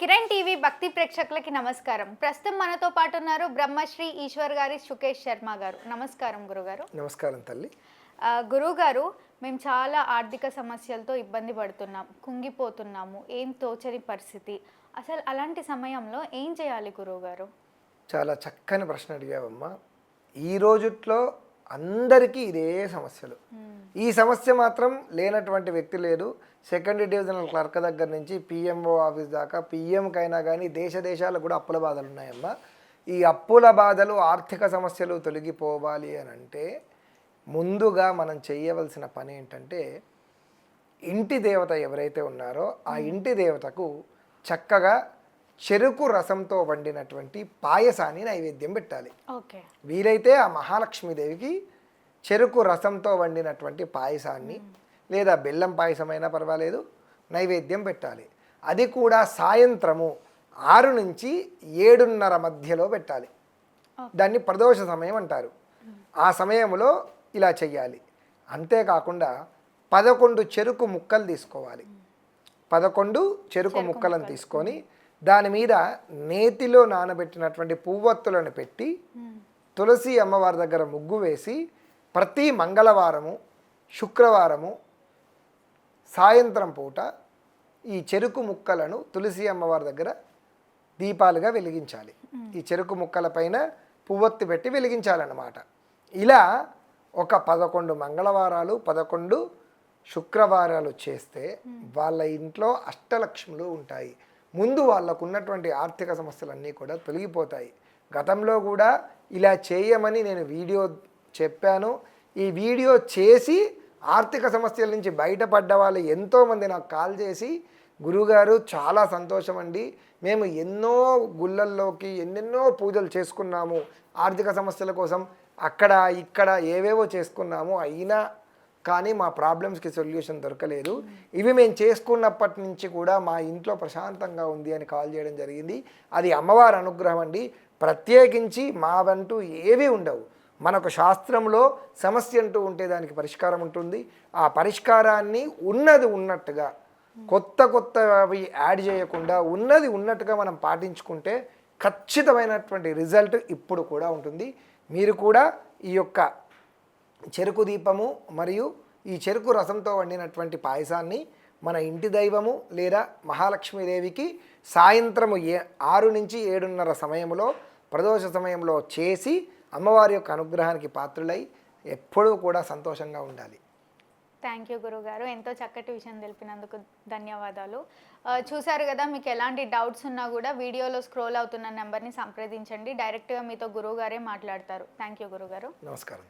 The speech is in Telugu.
కిరణ్ టీవీ భక్తి ప్రేక్షకులకి నమస్కారం. ప్రస్తుతం మనతో పాటు ఉన్నారు బ్రహ్మశ్రీ ఈశ్వర్ గారి సుకేష్ శర్మ గారు. నమస్కారం గురుగారు. నమస్కారం తల్లి. ఆ, గురుగారు మేము చాలా ఆర్థిక సమస్యలతో ఇబ్బంది పడుతున్నాం కుంగిపోతున్నాము ఏం తోచని పరిస్థితి. అసలు అలాంటి సమయంలో ఏం చేయాలి గురువుగారు చాలా చక్కని ప్రశ్న అడిగావమ్మా. ఈ రోజుట్లో అందరికీ ఇదే సమస్యలు. ఈ సమస్య మాత్రం లేనటువంటి వ్యక్తి లేదు. సెకండ్ డివిజనల్ క్లర్క్ దగ్గర నుంచి పిఎంఓ ఆఫీస్ దాకా పిఎంకైనా కానీ దేశ దేశాలకు కూడా అప్పుల బాధలు ఉన్నాయమ్మా. ఈ అప్పుల బాధలు ఆర్థిక సమస్యలు తొలగిపోవాలి అని అంటే ముందుగా మనం చేయవలసిన పని ఏంటంటే ఇంటి దేవత ఎవరైతే ఉన్నారో ఆ ఇంటి దేవతకు చక్కగా చెరుకు రసంతో వండినటువంటి పాయసాన్ని నైవేద్యం పెట్టాలి. వీలైతే ఆ మహాలక్ష్మీదేవికి చెరుకు రసంతో వండినటువంటి పాయసాన్ని లేదా బెల్లం పాయసమైనా పర్వాలేదు నైవేద్యం పెట్టాలి. అది కూడా సాయంత్రము ఆరు నుంచి ఏడున్నర మధ్యలో పెట్టాలి. దాన్ని ప్రదోష సమయం అంటారు. ఆ సమయంలో ఇలా చెయ్యాలి. అంతేకాకుండా పదకొండు చెరుకు ముక్కలు తీసుకోవాలి. పదకొండు చెరుకు ముక్కలను తీసుకొని దాని మీద నేతిలో నానబెట్టినటువంటి పువ్వొత్తులను పెట్టి తులసి అమ్మవారి దగ్గర ముగ్గు వేసి ప్రతి మంగళవారము శుక్రవారము సాయంత్రం పూట ఈ చెరుకు ముక్కలను తులసి అమ్మవారి దగ్గర దీపాలుగా వెలిగించాలి. ఈ చెరుకు ముక్కల పైన పువ్వొత్తి పెట్టి వెలిగించాలన్నమాట. ఇలా ఒక పదకొండు మంగళవారాలు పదకొండు శుక్రవారాలు చేస్తే వాళ్ళ ఇంట్లో అష్టలక్ష్ములు ఉంటాయి. ముందు వాళ్ళకు ఉన్నటువంటి ఆర్థిక సమస్యలన్నీ కూడా తొలగిపోతాయి. గతంలో కూడా ఇలా చేయమని నేను వీడియో చెప్పాను. ఈ వీడియో చేసి ఆర్థిక సమస్యల నుంచి బయటపడ్డ వాళ్ళు ఎంతోమంది నాకు కాల్ చేసి గురుగారు చాలా సంతోషం అండి మేము ఎన్నో గుళ్ళల్లోకి ఎన్నెన్నో పూజలు చేసుకున్నాము. ఆర్థిక సమస్యల కోసం అక్కడ ఇక్కడ ఏవేవో చేసుకున్నాము. అయినా కానీ మా ప్రాబ్లమ్స్కి సొల్యూషన్ దొరకలేదు. ఇవి మేము చేసుకున్నప్పటి నుంచి కూడా మా ఇంట్లో ప్రశాంతంగా ఉంది అని కాల్ చేయడం జరిగింది. అది అమ్మవారి అనుగ్రహం అండి. ప్రత్యేకించి మా వంటూ ఏవీ ఉండవు. మనకు శాస్త్రంలో సమస్య అంటూ ఉంటే దానికి పరిష్కారం ఉంటుంది. ఆ పరిష్కారాన్ని ఉన్నది ఉన్నట్టుగా కొత్త కొత్తవి యాడ్ చేయకుండా ఉన్నది ఉన్నట్టుగా మనం పాటించుకుంటే ఖచ్చితమైనటువంటి రిజల్ట్ ఇప్పుడు కూడా ఉంటుంది. మీరు కూడా ఈ యొక్క చెరుకు దీపము మరియు ఈ చెరుకు రసంతో వండినటువంటి పాయసాన్ని మన ఇంటి దైవము లేదా మహాలక్ష్మీదేవికి సాయంత్రము ఏ ఆరు నుంచి ఏడున్నర సమయంలో ప్రదోష సమయంలో చేసి అమ్మవారి యొక్క అనుగ్రహానికి పాత్రులై ఎప్పుడూ కూడా సంతోషంగా ఉండాలి. థ్యాంక్ యూ గురుగారు. ఎంతో చక్కటి విషయం తెలిపినందుకు ధన్యవాదాలు. చూశారు కదా మీకు ఎలాంటి డౌట్స్ ఉన్నా కూడా వీడియోలో స్క్రోల్ అవుతున్న నెంబర్ని సంప్రదించండి. డైరెక్ట్గా మీతో గురువు గారే మాట్లాడతారు. థ్యాంక్ యూ గురుగారు. నమస్కారం